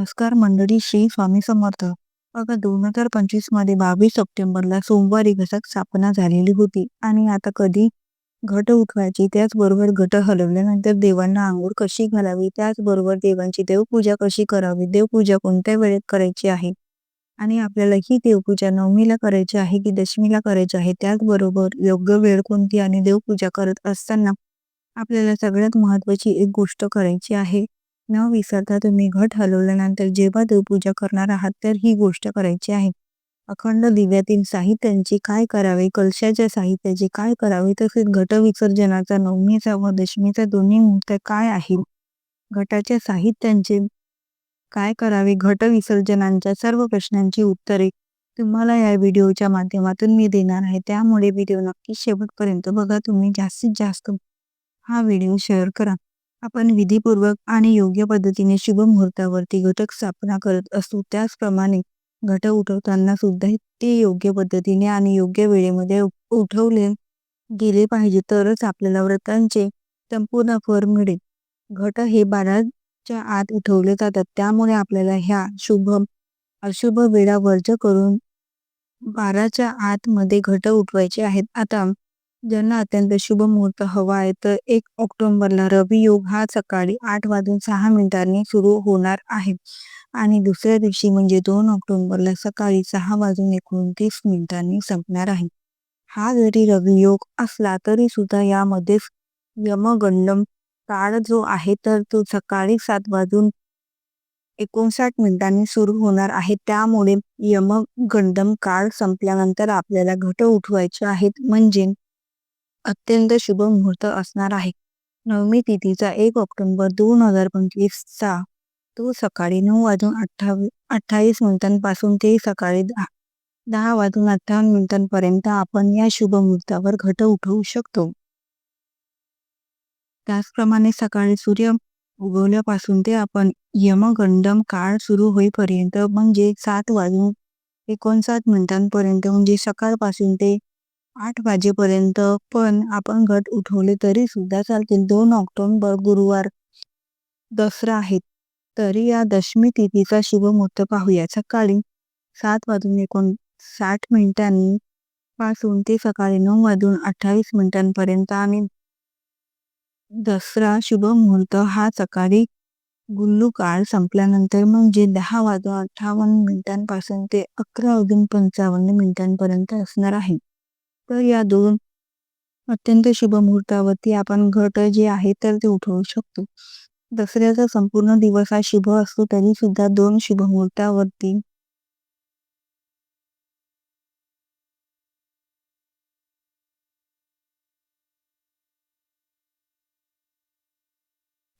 नमस्कार मंडळी श्री स्वामी समर्थ. बघा दोन हजार पंचवीसमध्ये बावीस सप्टेंबरला सोमवारी घटक स्थापना झालेली होती आणि आता कधी घट उठवायची त्याचबरोबर घट हलवल्यानंतर देवांना आंघोळ कशी घालावी त्याचबरोबर देवांची देवपूजा कशी करावी देवपूजा कोणत्या वेळेत करायची आहे आणि आपल्याला ही देवपूजा नवमीला करायची आहे की दशमीला करायची आहे त्याचबरोबर योग्य वेळ कोणती आणि देवपूजा करत असताना आपल्याला सगळ्यात महत्वाची एक गोष्ट करायची आहे. न विसरता तुम्ही घट हलवल्यानंतर जेव्हा देवपूजा करणार आहात तर ही गोष्ट करायची आहे. अखंड दिव्यातील साहित्यांची काय करावे कलशाच्या साहित्याचे काय करावे तसेच घट विसर्जनाचा नवमीचा व दशमीचा दोन्ही मुहूर्त काय आहे घटाच्या साहित्यांचे काय करावे घट विसर्जनांच्या सर्व प्रश्नांची उत्तरे तुम्हाला या व्हिडिओच्या माध्यमातून मी देणार आहे. त्यामुळे व्हिडिओ नक्की शेवटपर्यंत बघा. तुम्ही जास्तीत जास्त हा व्हिडिओ शेअर करा. आपण विधीपूर्वक आणि योग्य पद्धतीने शुभ मुहूर्तावरती घटक स्थापना करत असू त्याचप्रमाणे घट उठवताना सुद्धा ते योग्य पद्धतीने आणि योग्य वेळेमध्ये उठवले गेले पाहिजे तरच आपल्याला व्रतांचे संपूर्ण फळ मिळेल. घट हे बाराच्या आत उठवले जातात त्यामुळे आपल्याला ह्या शुभ अशुभ वेळा वर्ज करून बाराच्या आतमध्ये घट उठवायचे आहेत. आता ज्यांना अत्यंत शुभ मुहूर्त हवा आहे तर एक ऑक्टोबरला रवी योग हा सकाळी आठ वाजून सहा मिनिटांनी सुरू होणार आहे. आणि दुसऱ्या दिवशी म्हणजे दोन ऑक्टोबरला सकाळी सहा वाजून एकोणतीस मिनिटांनी संपणार आहे. हा जरी रवी योग असला तरी सुद्धा यामध्येच यमगंडम काळ जो आहे तर तो सकाळी सात वाजून एकोणसाठ मिनिटांनी सुरू होणार आहे. त्यामुळे यमगंडम काळ संपल्यानंतर आपल्याला घट उठवायचे आहेत. म्हणजे अत्यंत शुभ मुहूर्त असणार आहे. नवमी तिथीचा एक ऑक्टोबर दोन हजार पंचवीसचा तो सकाळी नऊ वाजून अठ्ठावी अठ्ठावीस मिनिटांपासून ते सकाळी दहा दहा वाजून अठ्ठावन्न मिनिटांपर्यंत आपण या शुभ मुहूर्तावर घट उठवू शकतो. त्याचप्रमाणे सकाळी सूर्य उगवल्यापासून ते आपण यमगंडम काळ सुरू होईपर्यंत म्हणजे सात वाजून एकोणसाठ मिनिटांपर्यंत म्हणजे सकाळपासून ते आठ वाजेपर्यंत पण आपण घट उठवले तरी सुद्धा चालतील. दोन ऑक्टोबर गुरुवार दसरा आहे तरी या दशमी तिथीचा शुभ मुहूर्त पाहूया. सकाळी सात वाजून एकोणसाठ मिनिटांनी पासून ते सकाळी नऊ वाजून अठ्ठावीस मिनिटांपर्यंत आणि दसरा शुभ मुहूर्त हा सकाळी गुल्लू काळ संपल्यानंतर म्हणजे दहा वाजून अठ्ठावन्न मिनिटांपासून ते अकरा वाजून पंचावन्न मिनिटांपर्यंत असणार आहे. तर या दोन अत्यंत शुभ मुहूर्तावरती आपण घट जे आहे तर ते उठवू शकतो. दसऱ्याचा संपूर्ण दिवस हा शुभ असतो तरी सुद्धा दोन शुभ मुहूर्तावरती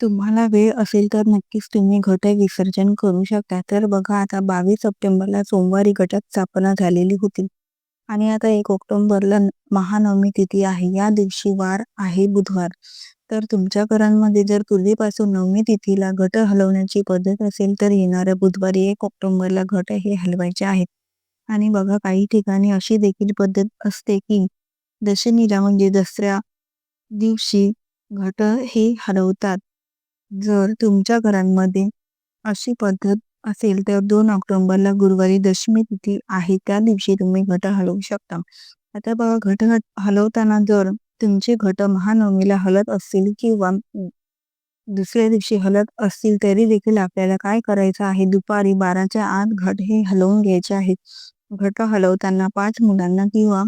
तुम्हाला वेळ असेल तर नक्कीच तुम्ही घट विसर्जन करू शकता. तर बघा आता बावीस सप्टेंबरला सोमवारी घटात स्थापना झालेली होती. आणि आता एक ऑक्टोबरला महानवमी तिथी आहे. या दिवशी वार आहे बुधवार. तर तुमच्या घरांमध्ये जर पूर्वीपासून नवमी तिथीला घट हलवण्याची पद्धत असेल तर येणाऱ्या बुधवारी एक ऑक्टोबरला घट हे हलवायचे आहेत. आणि बघा काही ठिकाणी अशी देखील पद्धत असते की दशमीला म्हणजे दसऱ्या दिवशी घट हे हलवतात. जर तुमच्या घरांमध्ये अशी पद्धत असेल तर दोन ऑक्टोबरला गुरुवारी दशमी तिथी आहे. त्या दिवशी तुम्ही घट हलवू शकता. आता बघा घट हलवताना जर तुमचे घट महानवमीला हलत असतील किंवा दुसऱ्या दिवशी हलत असतील तरी देखील आपल्याला काय करायचं आहे? दुपारी बाराच्या आत घट हे हलवून घ्यायचे आहेत घट हलवताना पाच मुलांना किंवा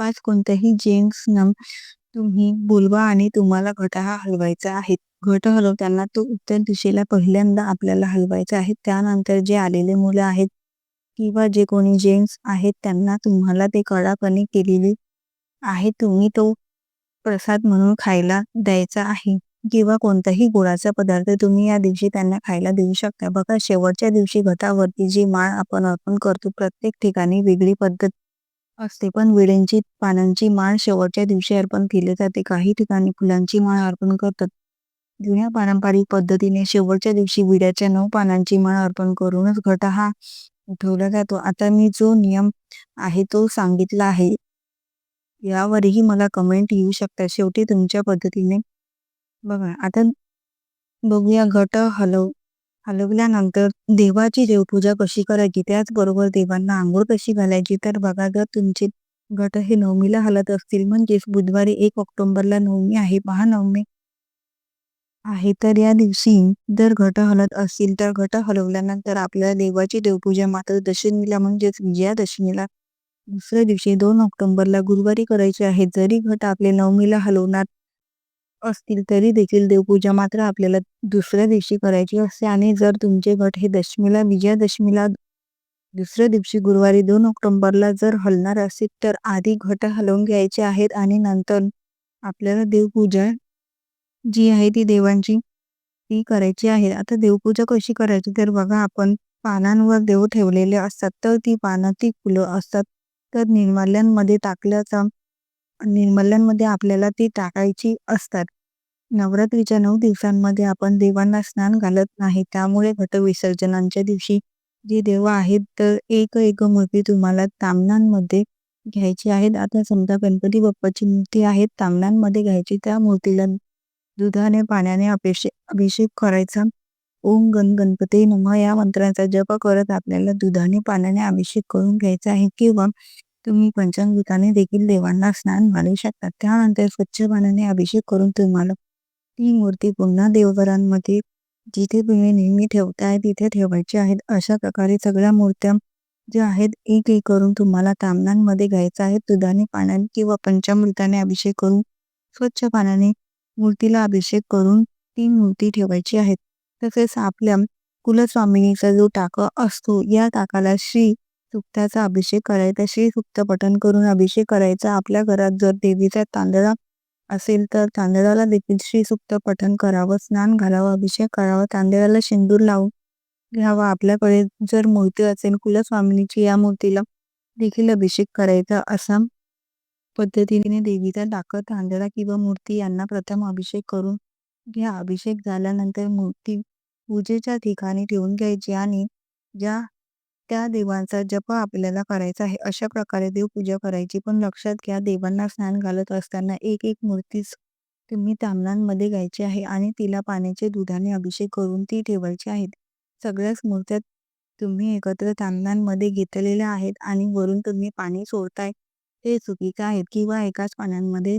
पाच कोणत्याही जेंट्सना तुम्ही बोलवा आणि तुम्हाला घट हा हलवायचा आहे. घट हलवताना तो उत्तर दिशेला पहिल्यांदा आपल्याला हलवायचा आहे. त्यानंतर जे आलेले मुलं आहेत किंवा जे कोणी जेंट्स आहेत त्यांना तुम्हाला ते कडाकणी केलेली आहे. तुम्ही तो प्रसाद म्हणून खायला द्यायचा आहे किंवा कोणताही गुळाचा पदार्थ तुम्ही या दिवशी त्यांना खायला देऊ शकता. बघा शेवटच्या दिवशी घटावरती जी माळ आपण अर्पण करतो प्रत्येक ठिकाणी वेगळी पद्धत असते. पण विड्यांची पानांची माळ शेवटच्या दिवशी अर्पण केली जाते. काही ठिकाणी फुलांची माळ अर्पण करतात. जुन्या पारंपरिक पद्धतीने शेवटच्या दिवशी विड्याच्या नऊ पानांची माळ अर्पण करूनच घट हा उठवला जातो. आता मी जो नियम आहे तो सांगितला आहे यावरही मला कमेंट येऊ शकतात. शेवटी तुमच्या पद्धतीने बघा. आता बघूया घट हलव हलवल्यानंतर देवाची देवपूजा कशी करायची? त्याचबरोबर देवांना आंघोळ कशी घालायची? तर बघा जर तुमचे घट हे नवमीला हलत असतील म्हणजेच बुधवारी एक ऑक्टोबरला नवमी आहे. महानवमी आहे. तर या दिवशी जर घट हलत असतील तर घट हलवल्यानंतर आपल्याला देवाची देवपूजा मात्र दशमीला म्हणजेच विजयादशमीला दुसऱ्या दिवशी दोन ऑक्टोबरला गुरुवारी करायची आहे. जरी घट आपले नवमीला हलवणार असतील तरी देखील देवपूजा मात्र आपल्याला दुसऱ्या दिवशी करायची असते. आणि जर तुमचे घट हे दशमीला विजयादशमीला दुसऱ्या दिवशी गुरुवारी दोन ऑक्टोबरला जर हलणार असेल तर आधी घट हलवून घ्यायचे आहेत. आणि नंतर आपल्याला देवपूजा जी आहे ती देवांची ती करायची आहे. आता देवपूजा कशी करायची? तर बघा आपण पानांवर देव ठेवलेले असतात तर ती पानं ती फुलं असतात. तर निर्माल्यांमध्ये टाकल्याचा निर्मल्यांमध्ये आपल्याला ती टाकायची असतात. नवरात्रीच्या नऊ दिवसांमध्ये आपण देवांना स्नान घालत नाही. त्यामुळे घट विसर्जनांच्या दिवशी जे देव आहेत तर एक एक मूर्ती तुम्हाला तामणांमध्ये घ्यायची आहेत. आता समजा गणपती बाप्पाची मूर्ती आहे तामणांमध्ये घ्यायची. त्या मूर्तीला दुधाने पाण्याने अभिषेक अभिषेक करायचा. ओम गण गणपती नम या मंत्राचा जप करत आपल्याला दुधाने पाण्याने अभिषेक करून घ्यायचा आहे किंवा तुम्ही पंचामृताने देखील देवांना स्नान घालू शकता. त्यानंतर स्वच्छ पाण्याने अभिषेक करून तुम्हाला ती मूर्ती पुन्हा देवघरांमध्ये जिथे तुम्ही नेहमी ठेवताय तिथे ठेवायची आहेत. अशा प्रकारे सगळ्या मूर्त्या ज्या आहेत एक एक करून तुम्हाला तामणांमध्ये घ्यायचं आहे. दुधाने पाण्याने किंवा पंचामृताने अभिषेक करून स्वच्छ पाण्याने मूर्तीला अभिषेक करून ती मूर्ती ठेवायची आहे. तसेच आपल्या कुलस्वामिनीचा जो टाका असतो या टाकाला श्री सुक्ताचा अभिषेक करायचा. श्री सुक्त पठण करून अभिषेक करायचा. आपल्या घरात जर देवीचा तांदळा असेल तर तांदळाला देखील श्री सुक्त पठण करावं स्नान घालावं अभिषेक करावा तांदळाला शेंदूर लावून घ्यावा. आपल्याकडे जर मूर्ती असेल कुलस्वामिनीची या मूर्तीला देखील अभिषेक करायचा असा पद्धतीने देवीचा टाकं तांदळा किंवा मूर्ती यांना प्रथम अभिषेक करून घ्या. अभिषेक झाल्यानंतर मूर्ती पूजेच्या ठिकाणी ठेवून घ्यायची आणि ज्या त्या देवांचा जप आपल्याला करायचा आहे अशा प्रकारे देवपूजा करायची. पण लक्षात घ्या देवांना स्नान घालत असताना एक एक मूर्तीच तुम्ही तांबणांमध्ये घ्यायची आहे आणि तिला पाण्याचे दुधाने अभिषेक करून ती ठेवायची आहेत सगळ्याच मूर्त्या तुम्ही एकत्र तांबणांमध्ये घेतलेल्या आहेत आणि वरून तुम्ही पाणी सोडताय. हे चुकीचं आहेत किंवा एकाच पाण्यामध्ये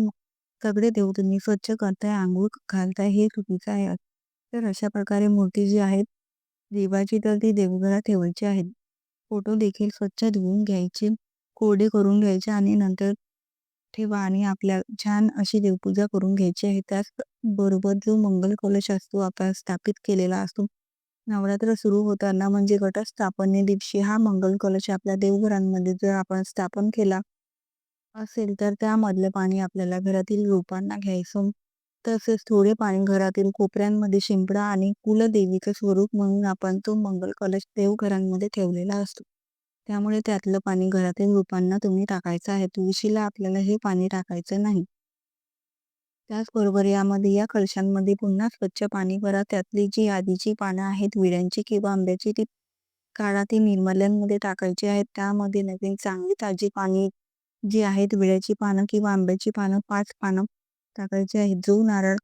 सगळे देव तुम्ही स्वच्छ करताय आंघोळ घालताय हे चुकीचं आहे. तर अशा प्रकारे मूर्ती जी आहेत देवाची तर ती देवघरात ठेवायची आहेत. फोटो देखील स्वच्छ धुवून घ्यायचे कोरडे करून घ्यायचे आणि नंतर ठेवा आणि आपल्या छान अशी देवपूजा करून घ्यायची आहे. त्याच बरोबर जो मंगल कलश असतो आपण स्थापित केलेला असतो नवरात्र सुरू होताना म्हणजे घटस्थापने दिवशी हा मंगल कलश आपल्या देवघरांमध्ये जर आपण स्थापन केला असेल तर त्यामधलं पाणी आपल्याला घरातील रोपांना घ्यायचं. तसेच थोडे पाणी घरातील कोपऱ्यांमध्ये शिंपडा आणि कुलदेवीचं स्वरूप म्हणून आपण तो मंगल कलश देवघरांमध्ये ठेवलेला असतो. त्यामुळे त्यातलं पाणी घरातील रोपांना तुम्ही टाकायचं आहे. तुळशीला आपल्याला हे पाणी टाकायचं नाही. त्याचबरोबर यामध्ये या कलशांमध्ये पुन्हा स्वच्छ पाणी भरा. त्यातली जी आधीची पानं आहेत विड्यांची किंवा आंब्याची ती काढा. ती निर्मल्यांमध्ये टाकायची आहेत. त्यामध्ये नवीन चांगली ताजी पाणी जी आहेत विड्याची पानं किंवा आंब्याची पानं पाच पानं टाकायची आहेत जो नारळ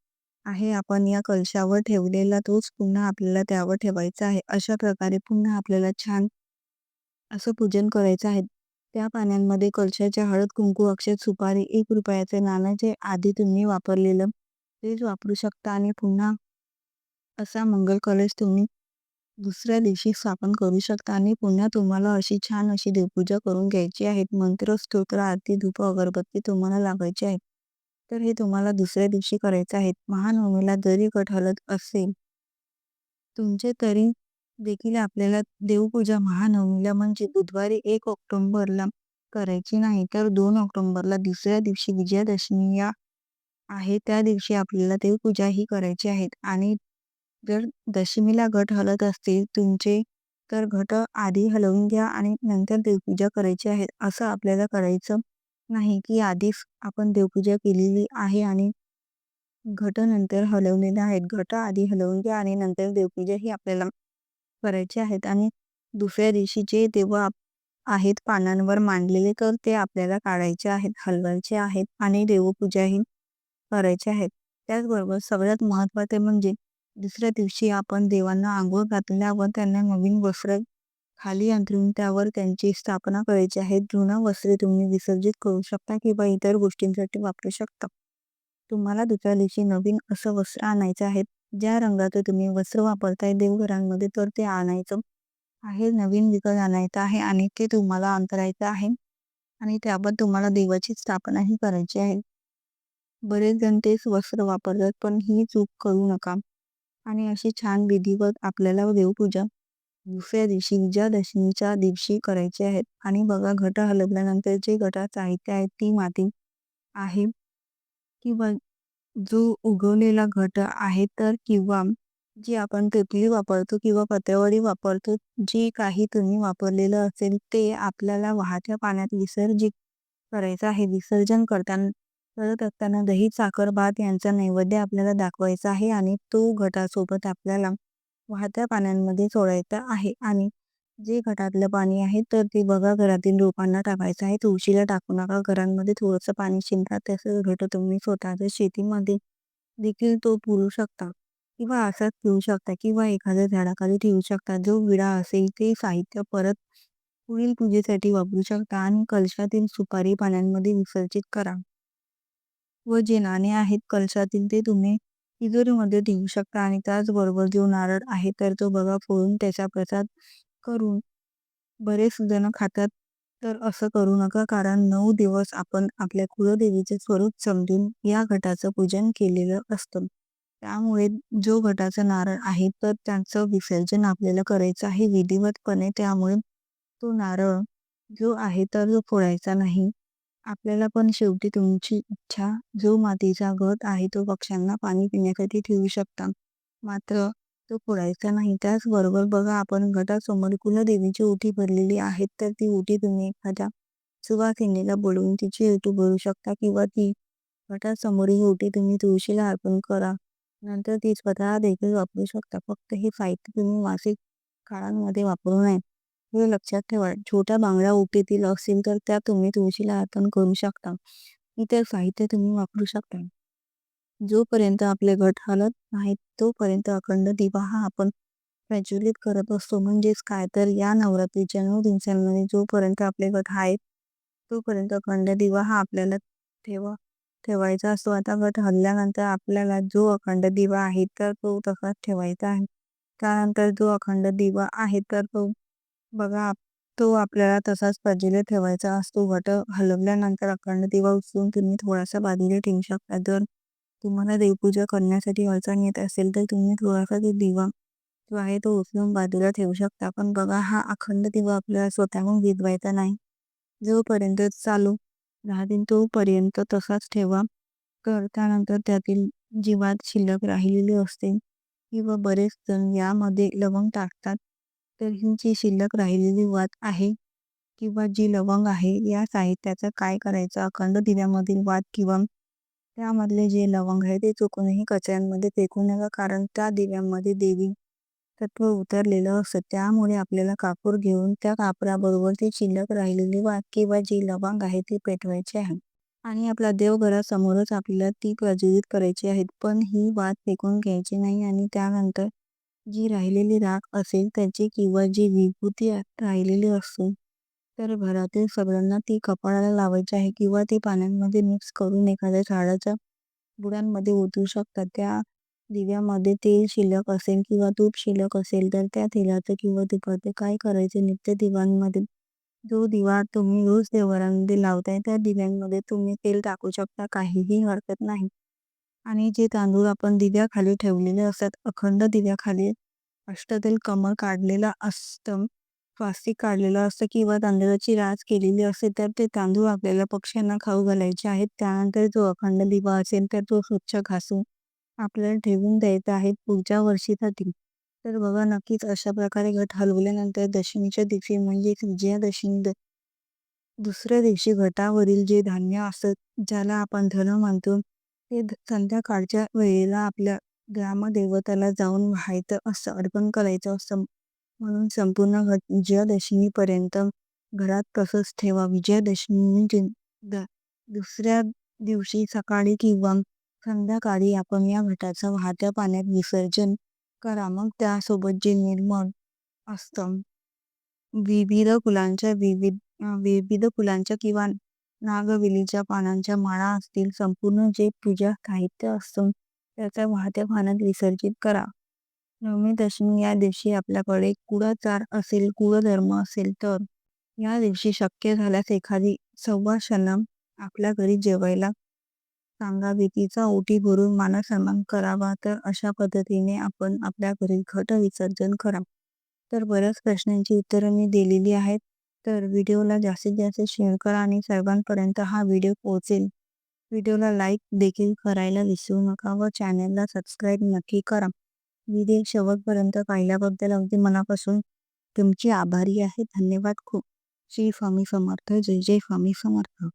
आहे आपण या कलशावर ठेवलेला तोच पुन्हा आपल्याला त्यावर ठेवायचा आहे. अशा प्रकारे पुन्हा आपल्याला छान असं पूजन करायचं आहे. त्या पाण्यांमध्ये कलशाच्या हळद कुंकू अक्षर सुपारी एक रुपयाचे नाणं जे आधी तुम्ही वापरलेलं तेच वापरू शकता आणि पुन्हा असा मंगल कलश तुम्ही दुसऱ्या दिवशी स्थापन करू शकता आणि पुन्हा तुम्हाला अशी छान अशी देवपूजा करून घ्यायची आहे मंत्र स्तोत्र आरती धूप अगरबत्ती तुम्हाला लागायची आहे तर हे तुम्हाला दुसऱ्या दिवशी करायचं आहे महानवमीला जरी गट हलत असेल तुमचे तरी देखील आपल्याला देवपूजा महानवमीला म्हणजे बुधवारी एक ऑक्टोंबरला करायची नाही तर दोन ऑक्टोंबरला दुसऱ्या दिवशी विजयादशमी या आहे. त्या दिवशी आपल्याला देवपूजा ही करायची आहेत. आणि जर दशमीला घट हलत असतील तुमचे तर घट आधी हलवून घ्या आणि नंतर देवपूजा करायची आहे असं आपल्याला करायचं नाही की आधीच आपण देवपूजा केलेली आहे आणि घट नंतर हलवलेले आहेत. घट आधी हलवून घ्या आणि नंतर देवपूजा ही आपल्याला करायचे आहेत आणि दुसऱ्या दिवशी जे देव आहेत पानांवर मांडलेले तर ते आपल्याला काढायचे आहेत हलवायचे आहेत आणि देवपूजाही करायचे आहेत. त्याचबरोबर सगळ्यात महत्त्वाचे म्हणजे दुसऱ्या दिवशी आपण देवांना आंघोळ घातल्यावर त्यांना नवीन वस्त्र खाली अंथरून त्यावर त्यांची स्थापना करायची आहे. जुना वस्त्रे तुम्ही विसर्जित करू शकता किंवा इतर गोष्टींसाठी वापरू शकता. तुम्हाला दुसऱ्या दिवशी नवीन असं वस्त्र आणायचं आहे. ज्या रंगाचं तुम्ही वस्त्र वापरताय देवघरांमध्ये तर ते आणायचं आहे. नवीन विकत आणायचं आहे आणि ते तुम्हाला अंतरायचं आहे आणि त्यावर तुम्हाला देवाची स्थापनाही करायची आहे. बरेच जण तेच वस्त्र वापरतात पण ही चूक करू नका आणि अशी छान विधिवत आपल्याला देवपूजा दुसऱ्या दिवशी विजयादशमीच्या दिवशी करायची आहेत आणि बघा घट हलवल्यानंतर जे घटात साहित्य आहे ती माती आहे किंवा जो उगवलेला घट आहे तर किंवा जी आपण केतली वापरतो किंवा पत्र्यावरी वापरतो जे काही तुम्ही वापरलेलं असेल ते आपल्याला वाहत्या पाण्यात विसर्जित करायचं आहे. विसर्जन करताना करत असताना दही साखर भात यांचा नैवेद्य आपल्याला दाखवायचा आहे आणि तो घटासोबत आपल्याला वाहत्या पाण्यांमध्ये सोडायचा आहे. आणि जे घटातलं पाणी आहे तर ते बघा घरातील रोपांना टाकायचं आहे. तुळशीला टाकू नका घरांमध्ये थोडंसं पाणी शिंपतात तसं घट तुम्ही स्वतःच्या शेतीमध्ये देखील तो पुरू शकता. किंवा असाच पिऊ शकता किंवा एखाद्या झाडाखाली ठेवू शकता. जो विडा असेल ते साहित्य परत पुढील पूजेसाठी वापरू शकता आणि कलशातील सुपारी पाण्यामध्ये विसर्जित करा. व जे नाणे आहेत कलशातील ते तुम्ही तिजोरीमध्ये ठेवू शकता आणि त्याचबरोबर जो नारळ आहे तर तो बघा फोडून त्याचा प्रसाद करून बरेच जण खातात. तर असं करू नका कारण नऊ दिवस आपण आपल्या कुलदेवीचे स्वरूप समजून या घटाचं पूजन केलेलं असतं. त्यामुळे जो घटाचा नारळ आहे तर त्यांचं विसर्जन आपल्याला करायचं आहे विधिवतपणे. त्यामुळे तो नारळ जो आहे तर जो फोडायचा नाही. आपल्याला पण शेवटी तुमची इच्छा जो मातीचा घट आहे तो पक्ष्यांना पाणी पिण्यासाठी ठेवू शकता. मात्र तो फोडायचा नाही. त्याचबरोबर बघा आपण घटासमोर कुलदेवीची ओटी भरलेली आहेत तर ती ओटी तुम्ही एखाद्या सुवासिनीला बोलवून तिची ओटी भरू शकता किंवा ती घटासमोर ही ओटी तुम्ही तुळशीला अर्पण करा. नंतर ती स्वतः देखील वापरू शकता. फक्त हे साहित्य तुम्ही मासिक काळांमध्ये वापरू नये. हे लक्षात ठेवा छोट्या बांगड्या ओटीतील असतील तर त्या तुम्ही तुळशीला अर्पण करू शकता. इतर साहित्य तुम्ही वापरू शकता. जोपर्यंत आपले घट हलत नाहीत तोपर्यंत अखंड दिवा हा आपण प्रज्वलित करत असतो. म्हणजेच काय? तर या नवरात्रीच्या नऊ दिवसांमध्ये जोपर्यंत आपले गट आहेत तोपर्यंत अखंड दिवा हा आपल्याला ठेवा ठेवायचा असतो. आता गट हल्ल्यानंतर आपल्याला जो अखंड दिवा आहे तर तो तसाच ठेवायचा आहे. त्यानंतर जो अखंड दिवा आहे तर तो बघा तो आपल्याला तसाच बाजूला ठेवायचा असतो. घट हलवल्यानंतर अखंड दिवा उचलून तुम्ही थोडासा बाजूला ठेवू शकता. जर तुम्हाला देवपूजा करण्यासाठी अडचण येत असेल तर तुम्ही थोडासा जो दिवा जो आहे तो उचलून बाजूला ठेवू शकता. पण बघा हा अखंड दिवा आपल्याला स्वतःहून विजवायचा नाही. जोपर्यंत चालू राहतील तोपर्यंत तसाच ठेवा. तर त्यानंतर त्यातील जी वात शिल्लक राहिलेली असते. किंवा बरेच जण यामध्ये लवंग टाकतात. तर ही जी शिल्लक राहिलेली वात आहे किंवा जी लवंग आहे या साहित्याचं काय करायचं? अखंड दिव्यामधील वात किंवा त्यामधले जे लवंग आहे ते चुकूनही कचऱ्यांमध्ये फेकू नका कारण त्या दिव्यांमध्ये देवी तत्व उतरलेलं असतं. त्यामुळे आपल्याला कापूर घेऊन त्या कापराबरोबर ती शिल्लक राहिलेली वात किंवा जी लवंग आहे ती पेटवायची आहे. आणि आपल्या देवघरासमोरच आपल्याला ती प्रज्वलित करायची आहेत पण ही वात फेकून घ्यायची नाही आणि त्यानंतर जी राहिलेली राख असेल त्याची किंवा जी विभूती राहिलेली असेल तर घरातील सगळ्यांना ती कपाळाला लावायची आहे किंवा ती पाण्यामध्ये मिक्स करून एखाद्या झाडाच्या बुडांमध्ये ओतू शकतात. त्या दिव्यामध्ये तेल शिल्लक असेल किंवा तूप शिल्लक असेल तर त्या तेलाचं किंवा तुपाचं काय करायचं नित्य दिव्यांमध्ये? जो दिवा तुम्ही रोज देवघरांमध्ये लावताय त्या दिव्यांमध्ये तुम्ही तेल टाकू शकता काहीही हरकत नाही. आणि जे तांदूळ आपण दिव्याखाली ठेवलेले असतात अखंड दिव्याखाली अष्टदल कमळ काढलेला असतं स्वास्तिक काढलेलं असतं किंवा तांदळाची राज केलेली असते तर ते तांदूळ आपल्याला पक्ष्यांना खाऊ घालायचे आहेत. त्यानंतर जो अखंड दिवा असेल तर तो स्वच्छ घासून आपल्याला ठेवून द्यायचा आहे पुढच्या वर्षीसाठी. तर बघा नक्कीच अशा प्रकारे घट हलवल्यानंतर दशमीच्या दिवशी म्हणजेच विजयादशमी दुसऱ्या दिवशी घटावरील जे धान्य असत ज्याला आपण धन मानतो ते संध्याकाळच्या वेळेला आपल्या ग्रामदेवताला जाऊन व्हायचं असं अर्पण करायचं असतं म्हणून संपूर्ण घट विजयादशमीपर्यंत घरात तसंच ठेवा विजयादशमी म्हणजे दुसऱ्या दिवशी सकाळी किंवा संध्याकाळी आपण या घटाचं वाहत्या पाण्यात विसर्जन करा. मग त्यासोबत जे निर्माण असतं विविध फुलांच्या विविध विविध फुलांच्या किंवा नागवेलीच्या पानांच्या माळा असतील संपूर्ण जे पूजा साहित्य असतं त्याच्या वाहत्या पाण्यात विसर्जित करा. नवमी दशमी या दिवशी आपल्याकडे कुळाचार असेल कुळधर्म असेल तर या दिवशी शक्य झाल्यास एखादी सव्वाशनम आपल्या घरी जेवायला सांगावी तिचा ओटी भरून मानसन्मान करावा तर अशा पद्धतीने आपण आपल्या घरी घट विसर्जन करा. तर बऱ्याच प्रश्नांची उत्तरं मी दिलेली आहेत. तर व्हिडिओला जास्तीत जास्त शेअर करा आणि सर्वांपर्यंत हा व्हिडिओ पोहोचेल. व्हिडिओला लाईक देखील करायला विसरू नका व चॅनलला सबस्क्राईब नक्की करा. व्हिडिओ शेवटपर्यंत पाहिल्याबद्दल अगदी मनापासून तुमची आभारी आहे. धन्यवाद खूप. श्री स्वामी समर्थ. जय जय स्वामी समर्थ.